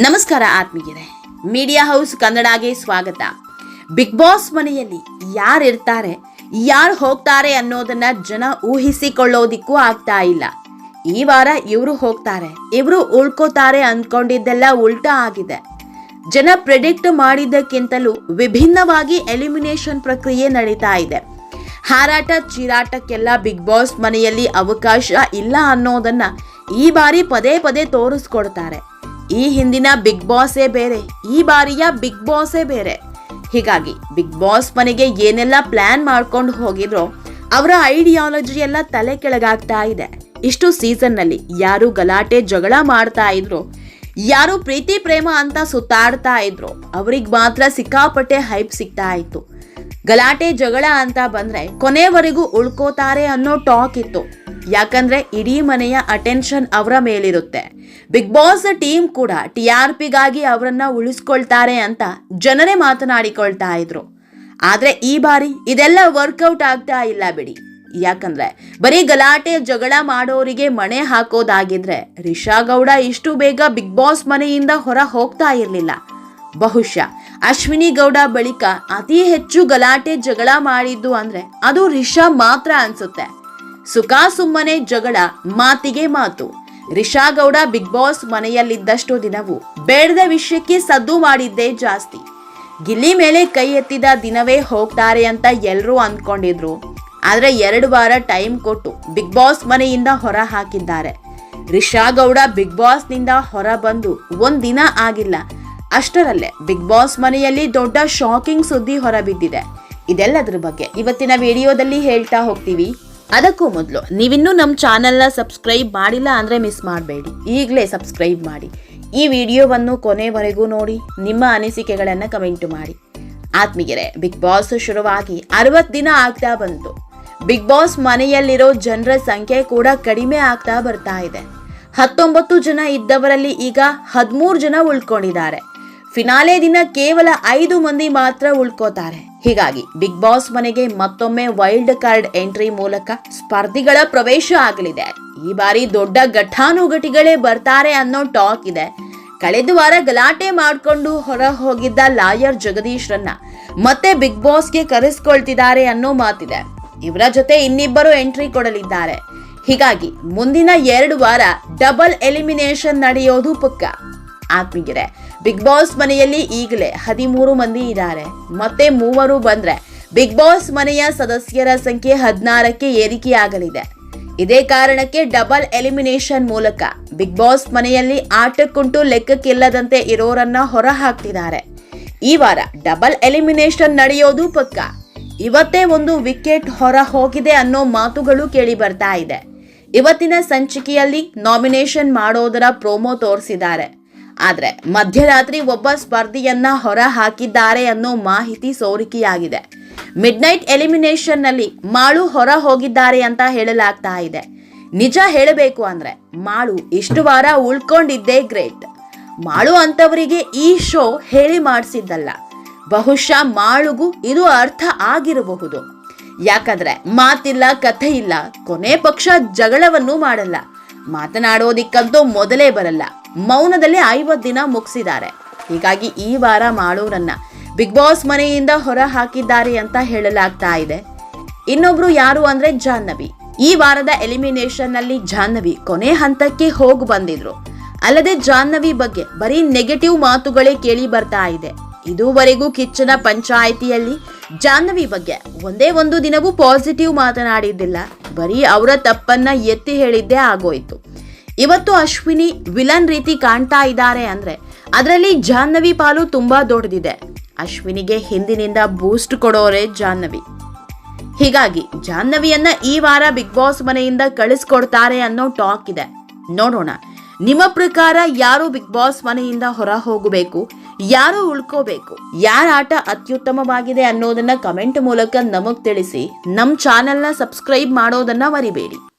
ನಮಸ್ಕಾರ ಆತ್ಮೀಯರೇ. Media house ಕನ್ನಡಗೆ ಸ್ವಾಗತ. ಬಿಗ್ ಬಾಸ್ ಮನೆಯಲ್ಲಿ ಯಾರು ಇರ್ತಾರೆ, ಯಾರು ಹೋಗ್ತಾರೆ ಅನ್ನೋದನ್ನ ಜನ ಊಹಿಸಿಕೊಳ್ಳೋದಿಕ್ಕೂ ಆಗ್ತಾ ಇಲ್ಲ. ಈ ವಾರ ಇವರು ಹೋಗ್ತಾರೆ, ಇವರು ಉಳ್ಕೋತಾರೆ ಅಂದ್ಕೊಂಡಿದ್ದೆಲ್ಲ ಉಲ್ಟಾ ಆಗಿದೆ. ಜನ ಪ್ರೆಡಿಕ್ಟ್ ಮಾಡಿದ್ದಕ್ಕಿಂತಲೂ ವಿಭಿನ್ನವಾಗಿ ಎಲಿಮಿನೇಷನ್ ಪ್ರಕ್ರಿಯೆ ನಡೀತಾ ಇದೆ. ಹಾರಾಟ, ಚೀರಾಟಕ್ಕೆಲ್ಲ ಬಿಗ್ ಬಾಸ್ ಮನೆಯಲ್ಲಿ ಅವಕಾಶ ಇಲ್ಲ ಅನ್ನೋದನ್ನ ಈ ಬಾರಿ ಪದೇ ಪದೇ ತೋರಿಸ್ಕೊಡ್ತಾರೆ. ಈ ಹಿಂದಿನ ಬಿಗ್ ಬಾಸೇ ಬೇರೆ, ಈ ಬಾರಿಯ ಬಿಗ್ ಬಾಸೇ ಬೇರೆ. ಹೀಗಾಗಿ ಬಿಗ್ ಬಾಸ್ ಮನೆಗೆ ಏನೆಲ್ಲ ಪ್ಲಾನ್ ಮಾಡ್ಕೊಂಡು ಹೋಗಿದ್ರೋ, ಅವರ ಐಡಿಯಾಲಜಿ ಎಲ್ಲ ತಲೆ ಕೆಳಗಾಗ್ತಾ ಇದೆ. ಇಷ್ಟು ಸೀಸನ್ನಲ್ಲಿ ಯಾರು ಗಲಾಟೆ, ಜಗಳ ಮಾಡ್ತಾ ಇದ್ರು, ಯಾರು ಪ್ರೀತಿ, ಪ್ರೇಮ ಅಂತ ಸುತ್ತಾಡ್ತಾ ಇದ್ರು, ಅವ್ರಿಗೆ ಮಾತ್ರ ಸಿಕ್ಕಾಪಟ್ಟೆ ಹೈಪ್ ಸಿಗ್ತಾ ಇತ್ತು. ಗಲಾಟೆ, ಜಗಳ ಅಂತ ಬಂದ್ರೆ ಕೊನೆವರೆಗೂ ಉಳ್ಕೋತಾರೆ ಅನ್ನೋ ಟಾಕ್ ಇತ್ತು. ಯಾಕಂದ್ರೆ ಇಡೀ ಮನೆಯ ಅಟೆನ್ಷನ್ ಅವರ ಮೇಲಿರುತ್ತೆ. ಬಿಗ್ ಬಾಸ್ ಟೀಮ್ ಕೂಡ ಟಿ ಆರ್ ಪಿಗಾಗಿ ಅವರನ್ನ ಉಳಿಸ್ಕೊಳ್ತಾರೆ ಅಂತ ಜನರೇ ಮಾತನಾಡಿಕೊಳ್ತಾ ಇದ್ರು. ಆದ್ರೆ ಈ ಬಾರಿ ಇದೆಲ್ಲ ವರ್ಕೌಟ್ ಆಗ್ತಾ ಇಲ್ಲ ಬಿಡಿ. ಯಾಕಂದ್ರೆ ಬರೀ ಗಲಾಟೆ, ಜಗಳ ಮಾಡೋರಿಗೆ ಮಣೆ ಹಾಕೋದಾಗಿದ್ರೆ ರಿಷಾ ಗೌಡ ಇಷ್ಟು ಬೇಗ ಬಿಗ್ ಬಾಸ್ ಮನೆಯಿಂದ ಹೊರ ಹೋಗ್ತಾ ಇರಲಿಲ್ಲ. ಬಹುಶಃ ಅಶ್ವಿನಿ ಗೌಡ ಬಳಿಕ ಅತಿ ಹೆಚ್ಚು ಗಲಾಟೆ, ಜಗಳ ಮಾಡಿದ್ದು ಅಂದ್ರೆ ಅದು ರಿಷಾ ಮಾತ್ರ ಅನ್ಸುತ್ತೆ. ಸುಖ ಸುಮ್ಮನೆ ಜಗಳ ಮಾತಿಗೆ ಮಾತು. ರಿಷಾ ಗೌಡ ಬಿಗ್ ಬಾಸ್ ಮನೆಯಲ್ಲಿದ್ದಷ್ಟು ದಿನವೂ ಬೇಡದ ವಿಷಯಕ್ಕೆ ಸದ್ದು ಮಾಡಿದ್ದೇ ಜಾಸ್ತಿ. ಗಿಲ್ಲಿ ಮೇಲೆ ಕೈ ಎತ್ತಿದ ದಿನವೇ ಹೋಗ್ತಾರೆ ಅಂತ ಎಲ್ಲರೂ ಅಂದ್ಕೊಂಡಿದ್ರು. ಆದ್ರೆ ಎರಡು ವಾರ ಟೈಮ್ ಕೊಟ್ಟು ಬಿಗ್ ಬಾಸ್ ಮನೆಯಿಂದ ಹೊರ ಹಾಕಿದ್ದಾರೆ. ರಿಷಾ ಗೌಡ ಬಿಗ್ ಬಾಸ್ನಿಂದ ಹೊರ ಬಂದು ಒಂದಿನ ದಿನ ಆಗಿಲ್ಲ. ಅಷ್ಟರಲ್ಲೇ ಬಿಗ್ ಬಾಸ್ ಮನೆಯಲ್ಲಿ ದೊಡ್ಡ ಶಾಕಿಂಗ್ ಸುದ್ದಿ ಹೊರಬಿದ್ದಿದೆ. ಇದೆಲ್ಲದರ ಬಗ್ಗೆ ಇವತ್ತಿನ ವಿಡಿಯೋದಲ್ಲಿ ಹೇಳ್ತಾ ಹೋಗ್ತೀವಿ. ಅದಕ್ಕೂ ಮೊದಲು, ನೀವಿನ್ನೂ ನಮ್ಮ ಚಾನೆಲ್ನ ಸಬ್ಸ್ಕ್ರೈಬ್ ಮಾಡಿಲ್ಲ ಅಂದರೆ ಮಿಸ್ ಮಾಡಬೇಡಿ. ಈಗಲೇ ಸಬ್ಸ್ಕ್ರೈಬ್ ಮಾಡಿ. ಈ ವಿಡಿಯೋವನ್ನು ಕೊನೆವರೆಗೂ ನೋಡಿ, ನಿಮ್ಮ ಅನಿಸಿಕೆಗಳನ್ನು ಕಮೆಂಟ್ ಮಾಡಿ. ಆತ್ಮೀಯರೇ, ಬಿಗ್ ಬಾಸ್ ಶುರುವಾಗಿ ಅರವತ್ತು ದಿನ ಆಗ್ತಾ ಬಂತು. ಬಿಗ್ ಬಾಸ್ ಮನೆಯಲ್ಲಿರೋ ಜನರ ಸಂಖ್ಯೆ ಕೂಡ ಕಡಿಮೆ ಆಗ್ತಾ ಬರ್ತಾ ಇದೆ. ಹತ್ತೊಂಬತ್ತು ಜನ ಇದ್ದವರಲ್ಲಿ ಈಗ ಹದಿಮೂರು ಜನ ಉಳ್ಕೊಂಡಿದ್ದಾರೆ. ಫಿನಾಲೆ ದಿನ ಕೇವಲ ಐದು ಮಂದಿ ಮಾತ್ರ ಉಳ್ಕೋತಾರೆ. ಹೀಗಾಗಿ ಬಿಗ್ ಬಾಸ್ ಮನೆಗೆ ಮತ್ತೊಮ್ಮೆ ವೈಲ್ಡ್ ಕಾರ್ಡ್ ಎಂಟ್ರಿ ಮೂಲಕ ಸ್ಪರ್ಧಿಗಳ ಪ್ರವೇಶ ಆಗಲಿದೆ. ಈ ಬಾರಿ ದೊಡ್ಡ ಘಟಾನುಘಟಿಗಳೇ ಬರ್ತಾರೆ ಅನ್ನೋ ಟಾಕ್ ಇದೆ. ಕಳೆದ ವಾರ ಗಲಾಟೆ ಮಾಡಿಕೊಂಡು ಹೊರ ಹೋಗಿದ್ದ ಲಾಯರ್ ಜಗದೀಶ್ರನ್ನ ಮತ್ತೆ ಬಿಗ್ ಬಾಸ್ಗೆ ಕರೆಸ್ಕೊಳ್ತಿದ್ದಾರೆ ಅನ್ನೋ ಮಾತಿದೆ. ಇವರ ಜೊತೆ ಇನ್ನಿಬ್ಬರು ಎಂಟ್ರಿ ಕೊಡಲಿದ್ದಾರೆ. ಹೀಗಾಗಿ ಮುಂದಿನ ಎರಡು ವಾರ ಡಬಲ್ ಎಲಿಮಿನೇಷನ್ ನಡೆಯೋದು ಪಕ್ಕ. ಆತ್ಮೀಯರೇ ಬಿಗ್ ಬಾಸ್ ಮನೆಯಲ್ಲಿ ಈಗಲೇ ಹದಿಮೂರು ಮಂದಿ ಇದ್ದಾರೆ. ಮತ್ತೆ ಮೂವರು ಬಂದ್ರೆ ಬಿಗ್ ಬಾಸ್ ಮನೆಯ ಸದಸ್ಯರ ಸಂಖ್ಯೆ ಹದಿನಾರಕ್ಕೆ ಏರಿಕೆಯಾಗಲಿದೆ. ಇದೇ ಕಾರಣಕ್ಕೆ ಡಬಲ್ ಎಲಿಮಿನೇಷನ್ ಮೂಲಕ ಬಿಗ್ ಬಾಸ್ ಮನೆಯಲ್ಲಿ ಆಟಕ್ಕುಂಟು ಲೆಕ್ಕಕ್ಕಿಲ್ಲದಂತೆ ಇರೋರನ್ನ ಹೊರ ಹಾಕ್ತಿದ್ದಾರೆ ಈ ವಾರ ಡಬಲ್ ಎಲಿಮಿನೇಷನ್ ನಡೆಯೋದು ಪಕ್ಕ. ಇವತ್ತೇ ಒಂದು ವಿಕೆಟ್ ಹೊರ ಹೋಗಿದೆ ಅನ್ನೋ ಮಾತುಗಳು ಕೇಳಿ ಬರ್ತಾ ಇದೆ. ಇವತ್ತಿನ ಸಂಚಿಕೆಯಲ್ಲಿ ನಾಮಿನೇಷನ್ ಮಾಡೋದರ ಪ್ರೋಮೋ ತೋರಿಸಿದ್ದಾರೆ. ಆದ್ರೆ ಮಧ್ಯರಾತ್ರಿ ಒಬ್ಬ ಸ್ಪರ್ಧಿಯನ್ನ ಹೊರ ಹಾಕಿದ್ದಾರೆ ಅನ್ನೋ ಮಾಹಿತಿ ಸೋರಿಕೆಯಾಗಿದೆ. ಮಿಡ್ ನೈಟ್ ಎಲಿಮಿನೇಷನ್ನಲ್ಲಿ ಮಾಳು ಹೊರ ಹೋಗಿದ್ದಾರೆ ಅಂತ ಹೇಳಲಾಗ್ತಾ ಇದೆ. ನಿಜ ಹೇಳಬೇಕು ಅಂದ್ರೆ ಮಾಳು ಇಷ್ಟು ವಾರ ಉಳ್ಕೊಂಡಿದ್ದೇ ಗ್ರೇಟ್. ಮಾಳು ಅಂತವರಿಗೆ ಈ ಶೋ ಹೇಳಿ ಮಾಡಿಸಿದ್ದಲ್ಲ. ಬಹುಶಃ ಮಾಳುಗೂ ಇದು ಅರ್ಥ ಆಗಿರಬಹುದು. ಯಾಕಂದ್ರೆ ಮಾತಿಲ್ಲ, ಕಥೆ ಇಲ್ಲ, ಕೊನೆ ಪಕ್ಷ ಜಗಳವನ್ನು ಮಾಡಲ್ಲ. ಮಾತನಾಡೋದಿಕ್ಕಂತೂ ಮೊದಲೇ ಬರಲ್ಲ. ಮೌನದಲ್ಲಿ ಐವತ್ತು ದಿನ ಮುಗಿಸಿದ್ದಾರೆ. ಹೀಗಾಗಿ ಈ ವಾರ ಮಾಡೋರನ್ನ ಬಿಗ್ ಬಾಸ್ ಮನೆಯಿಂದ ಹೊರ ಹಾಕಿದ್ದಾರೆ ಅಂತ ಹೇಳಲಾಗ್ತಾ ಇದೆ. ಇನ್ನೊಬ್ರು ಯಾರು ಅಂದ್ರೆ ಜಾಹ್ನವಿ. ಈ ವಾರದ ಎಲಿಮಿನೇಷನ್ನಲ್ಲಿ ಜಾಹ್ನವಿ ಕೊನೆ ಹಂತಕ್ಕೆ ಹೋಗಿ ಬಂದಿದ್ರು. ಅಲ್ಲದೆ ಜಾಹ್ನವಿ ಬಗ್ಗೆ ಬರೀ ನೆಗೆಟಿವ್ ಮಾತುಗಳೇ ಕೇಳಿ ಬರ್ತಾ ಇದೆ. ಇದುವರೆಗೂ ಕಿಚ್ಚನ ಪಂಚಾಯಿತಿಯಲ್ಲಿ ಜಾಹ್ನವಿ ಬಗ್ಗೆ ಒಂದೇ ಒಂದು ದಿನವೂ ಪಾಸಿಟಿವ್ ಮಾತನಾಡಿದ್ದಿಲ್ಲ. ಬರೀ ಅವರ ತಪ್ಪನ್ನ ಎತ್ತಿ ಹೇಳಿದ್ದೇ ಆಗೋಯ್ತು. ಇವತ್ತು ಅಶ್ವಿನಿ ವಿಲನ್ ರೀತಿ ಕಾಣ್ತಾ ಇದ್ದಾರೆ ಅಂದ್ರೆ ಅದರಲ್ಲಿ ಜಾಹ್ನವಿ ಪಾಲು ತುಂಬಾ ದೊಡ್ಡದಿದೆ. ಅಶ್ವಿನಿಗೆ ಹಿಂದಿನಿಂದ ಬೂಸ್ಟ್ ಕೊಡೋರೆ ಜಾಹ್ನವಿ. ಹೀಗಾಗಿ ಜಾಹ್ನವಿಯನ್ನ ಈ ವಾರ ಬಿಗ್ ಬಾಸ್ ಮನೆಯಿಂದ ಕಳಿಸ್ಕೊಡ್ತಾರೆ ಅನ್ನೋ ಟಾಕ್ ಇದೆ. ನೋಡೋಣ. ನಿಮ್ಮ ಪ್ರಕಾರ ಯಾರು ಬಿಗ್ ಬಾಸ್ ಮನೆಯಿಂದ ಹೊರ ಹೋಗಬೇಕು ಯಾರು ಉಳ್ಕೋಬೇಕು? ಯಾರ ಆಟ ಅತ್ಯುತ್ತಮವಾಗಿದೆ ಅನ್ನೋದನ್ನ ಕಮೆಂಟ್ ಮೂಲಕ ನಮಗ್ ತಿಳಿಸಿ. ನಮ್ಮ ಚಾನೆಲ್ನ ಸಬ್ಸ್ಕ್ರೈಬ್ ಮಾಡೋದನ್ನ ಮರಿಬೇಡಿ.